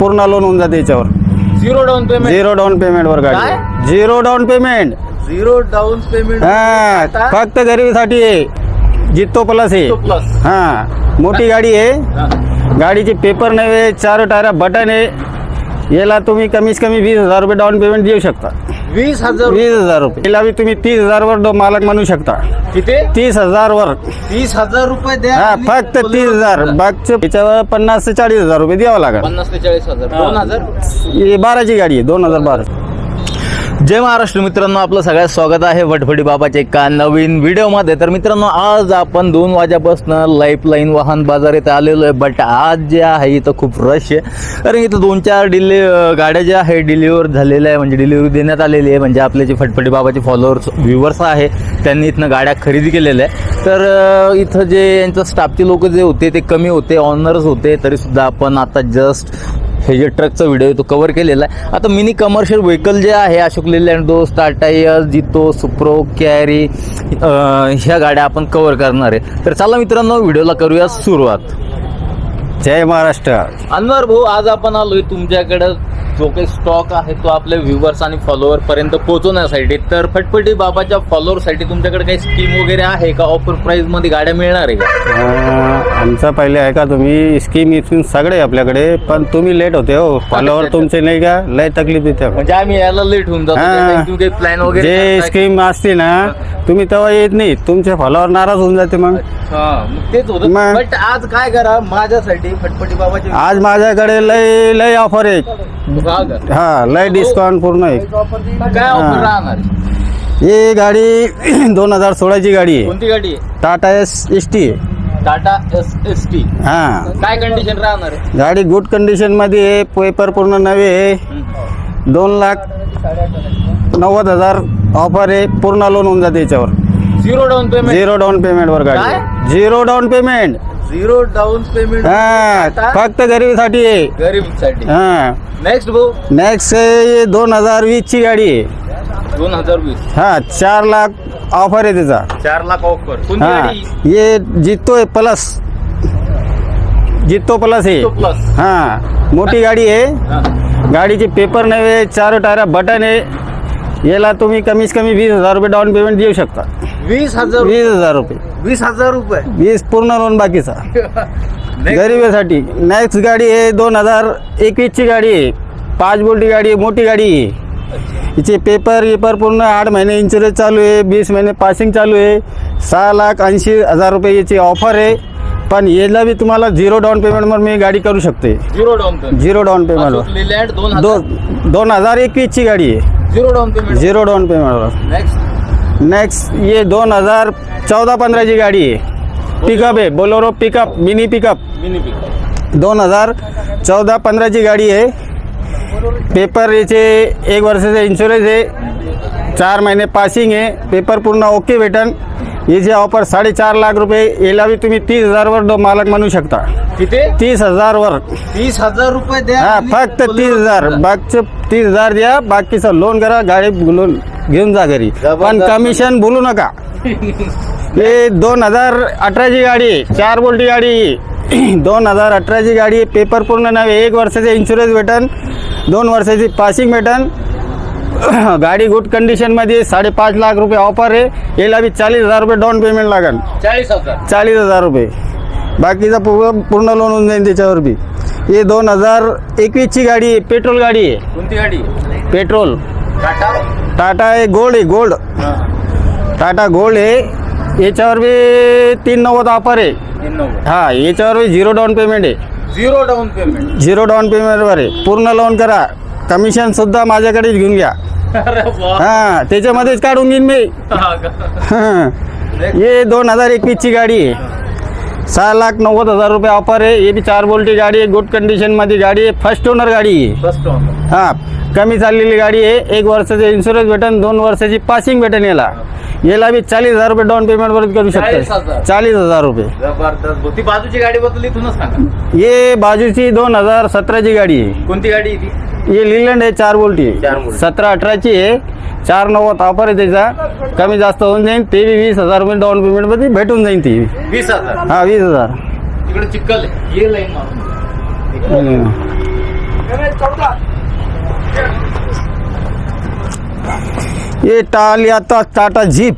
पूर्ण लोन होऊन जाते याच्यावर. Zero down payment zero down payment वर गाडी. काय? Zero down payment zero down payment हा फक्त गरिबीसाठी आहे. जितो प्लस आहे. प्लस हा मोठी गाडी आहे. गाडीचे पेपर नव्हे चार टायर बटन आहे. याला तुम्ही कमीत कमी वीस हजार रुपये डाऊन पेमेंट देऊ शकता. वीस हजार वीस हजार रुपये. तुम्ही तीस हजार वर डो- मालक म्हणू शकता. किती? तीस हजार वर तीस हजार रुपये द्या हा आणि फक्त तीस हजार. बागचे याच्यावर पन्नास ते चाळीस हजार रुपये द्यावं लागेल. पन्नास ते चाळीस हजार. दोन हजार? ही बाराची गाडी आहे दोन हजार बारा. जय महाराष्ट्र मित्रांनो आपलं सगळ्यात स्वागत आहे वटफडी बाबाच्या एका नवीन व्हिडिओमध्ये. तर मित्रांनो आज आपण दोन वाजेपासून लाईफलाईन वाहन बाजार इथं आलेलो आहे बट आज जे आहे इथं खूप रश आहे. कारण इथं दोन चार डिले गाड्या ज्या आहे डिलिव्हर झालेल्या आहे म्हणजे डिलिव्हरी देण्यात आलेली आहे म्हणजे आपले जे फटफटी बाबाचे फॉलोअर्स व्ह्युअर्स आहे त्यांनी इथनं गाड्या खरेदी केलेल्या आहे तर इथं जे यांचं स्टाफचे लोक जे होते ते कमी होते ऑनर्स होते तरीसुद्धा आपण आता जस्ट हे जे ट्रकचा व्हिडिओ आहे तो कव्हर केलेला आहे. आता मिनी कमर्शियल व्हेकल जे आहे अशोक लेलँड दोस्त टाटा एस जितो सुप्रो कॅरी ह्या गाड्या आपण कव्हर करणार आहे. तर चला मित्रांनो व्हिडिओला करूया सुरुवात. जय महाराष्ट्र. अनवर भाऊ आज आपण आलोय तुमच्याकडे. जो काही स्टॉक आहे तो आपल्या व्ह्युअर्स आणि फॉलोअर पर्यंत पोहोचवण्यासाठी तर फटफटी बाबाच्या फॉलोअरसाठी तुमच्याकडे काही स्कीम वगैरे आहे का? ऑफर प्राइसमध्ये गाड्या मिळणार आहे का? आमचं पहिले आहे का तुम्ही स्कीम इथून सगळे आपल्याकडे पण तुम्ही लेट होते हो. फॉलोवर तुमचे नाही का? लय तकलीफ देते म्हणजे आम्ही यायला लेट होऊन जातो हा. काही प्लॅन वगैरे जे? स्कीम असते ना तुम्ही तेव्हा येत नाही. तुमचे फॉलोवर नाराज होऊन जाते मग. मग तेच होतं. मग- बट आज काय करा? माझ्यासाठी फटफटी बाबाचे आज माझ्याकडे लय लय ऑफर आहे हा का? हा लय डिस्काउंट पूर्ण आहे काय ऑफर राहणार? ही गाडी दोन हजार सोळाची गाडी आहे. कोणती गाडी आहे? Tata Ace S T Tata Ace S T. हा. काय कंडिशन राहणार आहे? गाडी गुड कंडिशनमध्ये आहे. पेपर पूर्ण नवे आहे. हम्म. दोन लाख नव्वद हजार ऑफर आहे. पूर्ण लोन होऊन जाते याच्यावर. Zero down payment zero down payment वर? गाडी. Zero down payment zero down payment हा फक्त गरिबीसाठी. आहे गरीबसाठी. हा. नेक्स्ट भाऊ. नेक्स्ट दोन हजार वीस ची गाडी. आहे दोन हजार वीस. हा चार लाख ऑफर आहे त्याचा चार लाख ऑफर कोणती हा. गाडी? ये जितो आहे प्लस जितो प्लस आहे. प्लस हा. मोठी गाडी आहे. गाडीचे पेपर नव्हे चार टायर बटन आहे. याला तुम्ही कमीत कमी वीस हजार रुपये डाऊन पेमेंट देऊ शकता. वीस हजार वीस हजार रुपये. वीस हजार रुपये. वीस पूर्ण लोन बाकीचा. गरिबीसाठी. नेक्स्ट गाडी आहे दोन हजार एकवीसची गाडी आहे. पाच बोल्टी गाडी आहे मोठी गाडी आहे. हिचे पेपर पेपर पूर्ण आठ महिने इन्शुरन्स चालू आहे वीस महिने पासिंग चालू आहे. सहा लाख ऐंशी हजार रुपये याची ऑफर आहे. पण याला बी तुम्हाला झिरो डाऊन पेमेंटवर मी गाडी करू शकते zero down payment zero down पेमेंटवर लिलँड दोन हजार. दोन हजार एकवीसची गाडी आहे. Zero down payment zero down पेमेंटवर नेक्स्ट नेक्स्ट ये दोन हजार चौदा पंधराची गाडी आहे. पिकअप आहे. Bolero pickup mini pickup mini pick दोन हजार चौदा पंधराची गाडी आहे. पेपर याचे एक वर्षाचा इन्शुरन्स आहे. चार महिने पासिंग आहे. पेपर पूर्ण ओके भेटन. याची ऑफर साडेचार लाख रुपये याला बी तुम्ही तीस हजारवर डो मालक म्हणू शकता. किती? तीस हजारवर तीस हजार रुपये द्या हा फक्त तीस हजार. बाकीचे तीस हजार द्या. बाकीचं लोन करा. गाडी लोन घेऊन जा घरी. पण. कमिशन बोलू नका. हे दोन हजार अठराची गाडी आहे चार बोल्टी गाडी. दोन हजार अठराची गाडी. पेपर पूर्ण नव्हे एक वर्षाचे इन्शुरन्स भेटन दोन वर्षाची पासिंग भेटन. गाडी गुड कंडिशनमध्ये साडेपाच लाख रुपये ऑफर आहे. याला बी चाळीस हजार रुपये डाऊन पेमेंट लागेल चाळीस हजार. चाळीस हजार रुपये. बाकीचा पूर्ण पूर्ण लोन होऊन जाईल त्याच्यावर बी. हे दोन हजार एकवीसची गाडी आहे पेट्रोल गाडी आहे. कोणती गाडी? पेट्रोल टाटा? टाटा आहे गोल्ड आहे गोल्ड. टाटा गोल्ड आहे. याच्यावर बी तीन नव्वद ऑफर आहे. हा याच्यावर बी झिरो डाऊन पेमेंट आहे. Zero down payment. Zero down पेमेंटवर आहे. पूर्ण लोन करा. कमिशन सुद्धा माझ्याकडेच घेऊन घ्या. हा त्याच्यामध्येच काढून घेईन मी. हा दोन हजार एकवीसची गाडी आहे. सहा लाख नव्वद हजार रुपये ऑफर आहे. हे बी चार बोल्टी गाडी आहे. गुड कंडिशनमध्ये गाडी आहे. फर्स्ट ओनर गाडी आहे. हा. कमी चाललेली गाडी आहे. एक वर्षाचे इन्शुरन्स भेटन दोन वर्षाची पासिंग भेटन याला. याला बी चाळीस हजार रुपये डाऊन पेमेंट वर करू 40,000. शकता चाळीस हजार रुपये. जबरदस्त. ती बाजूची गाडी बद्दल इथूनच सांगा. ये बाजूची दोन हजार सतराची गाडी आहे. कोणती गाडी आहे ती? ये लिलंड आहे चार बोल्टी चार बोल्टी. सतरा अठराची आहे. चार नव्वद ऑफर आहे त्याचा. कमी जास्त होऊन जाईल ते बी वीस हजार रुपये डाऊन पेमेंटमध्ये भेटून जाईल ती. वीस हजार. हा वीस हजार. तिकडे चिक्कल आहे. ये लाईन मारून. हम्म. ये टाल आता टाटा जीप।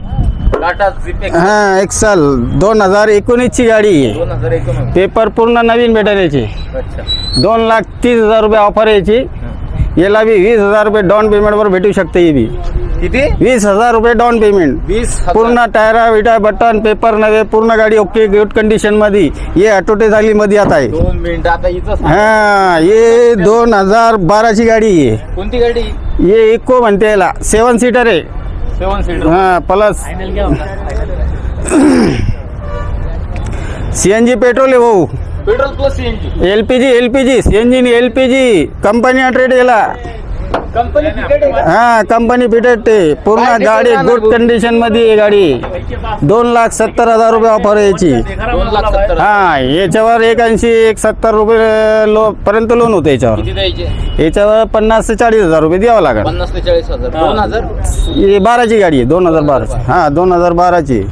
टाटा झिप एक हा एक्सल दोन हजार एकोणीसची गाडी आहे. दोन हजार एकोणवीस पेपर पूर्ण नवीन भेटेल याची. अच्छा. दोन लाख तीस हजार रुपये ऑफर आहे याची. याला बी वीस हजार रुपये डाऊन पेमेंटवर भेटू शकते ही बी. किती? वीस हजार रुपये डाऊन पेमेंट वीस पूर्ण टायरा विटा बटन पेपर नवे पूर्ण गाडी ओके गुड कंडिशनमध्ये ये ऑटोटे झाली मध्ये आता आहे. दोन मिनिट आता हा ये दोन हजार बाराची गाडी आहे. कोणती गाडी? ये इको म्हणते याला. सेवन सीटर आहे. सेवन सीटर हा प्लस सीएनजी पेट्रोल आहे भाऊ. Petrol plus CNG L P G L P G CNG नि L P G company trade याला. कंपनी तिकीट आहे का? हा कंपनी फिटेड आहे. पूर्ण गाडी गुड? कंडिशनमध्ये आहे गाडी. दोन लाख सत्तर हजार रुपये ऑफर आहे याची. दोन लाख सत्तर हा याच्यावर एक ऐंशी एक सत्तर रुपये लो पर्यंत लोन होतं याच्यावर. किती द्यायचे? याच्यावर पन्नास ते चाळीस हजार रुपये द्यावं लागेल. पन्नास ते चाळीस हजार. दोन हजार? ही बाराची गाडी आहे दोन हजार बाराची. हा दोन हजार बाराची.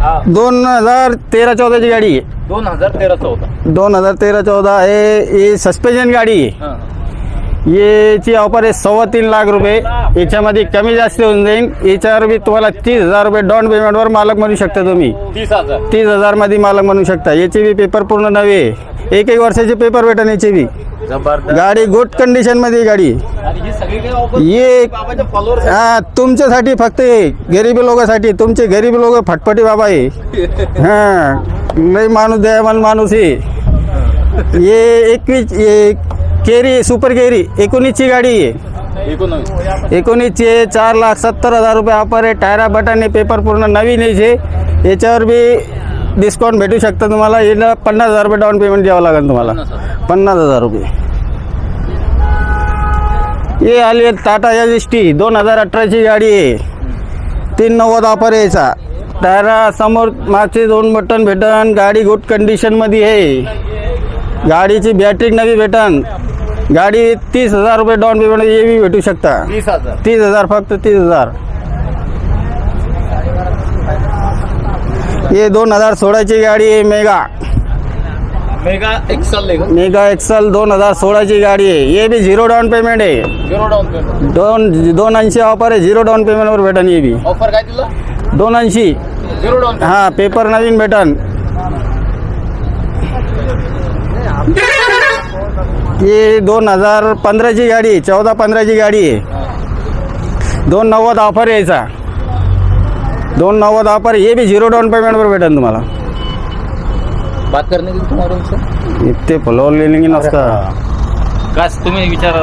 दोन हजार तेरा चौदाची गाडी. आहे दोन हजार तेरा चौदा. दोन हजार तेरा चौदा आहे ही सस्पेन्शन गाडी. आहे हा. याची ऑफर आहे सव्वा तीन लाख रुपये. याच्यामध्ये कमी जास्त होऊन जाईल. याच्यावर बी तुम्हाला तीस हजार रुपये डाऊन पेमेंटवर मालक म्हणू शकता तुम्ही. तीस हजार. तीस हजारमध्ये मालक म्हणू शकता. याचे बी पेपर पूर्ण नवे. आहे. एक एक वर्षाचे पेपर भेटन याचे बी. गाडी गुड कंडिशनमध्ये गाडी. ही तुमच्यासाठी फक्त गरीबी लोकांसाठी तुमचे गरीबी लोक फटफटी बाबा आहे हा लई माणूस दयामान माणूस आहे ये एकवीस ये केरी सुपर केरी एकोणीसची गाडी आहे. एकोणीसची चार लाख सत्तर हजार रुपये ऑफर आहे. टायरा बटाने पेपर पूर्ण नवीन आहे याच्यावर बी डिस्काउंट भेटू शकतं तुम्हाला. याला पन्नास हजार रुपये डाऊन पेमेंट द्यावं लागेल तुम्हाला. पन्नास हजार. रुपये. हे आली आहे टाटा एस टी. दोन हजार अठराची गाडी आहे. तीन नव्वद ऑफर आहे याचा. टायरा समोर मागचे दोन बटन भेटन. गाडी गुड कंडिशनमध्ये आहे. गाडीची बॅटरी नवी भेटन. गाडी तीस हजार रुपये डाऊन पेमेंट बी भेटू शकता. तीस हजार. तीस हजार फक्त तीस हजार. हे दोन हजार सोळाची गाडी आहे mega. Mega XL mega XL दोन हजार सोळाची गाडी आहे. हे बी झिरो डाऊन पेमेंट आहे. Zero down payment. दोन दोन ऐंशी ऑफर आहे झिरो डाऊन पेमेंटवर भेटन हे बी. ऑफर काय दिला दोन ऐंशी. झिरो डाऊन हा पेपर नवीन भेटन. ही दोन हजार पंधराची गाडी आहे चौदा पंधराची गाडी आहे. दोन नव्वद ऑफर यायचा दोन नव्वद ऑफर हे बी झिरो डाऊन पेमेंटवर भेटेल तुम्हाला. बात करणे की तुम्हाला सर इथे फुलावर लिहिली नसतं. काय तुम्ही विचारा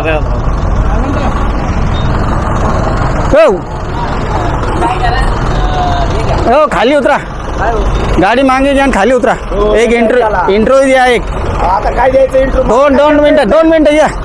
हो. हो खाली उतरा. गाडी मागे घ्या आणि खाली उतरा. एक इंटरव्ह्यू इंटरव्ह्यू द्या एक. आता काय द्यायचं इंटरव्ह्यू दोन दोन मिनिटं दोन मिनिटं या. खाली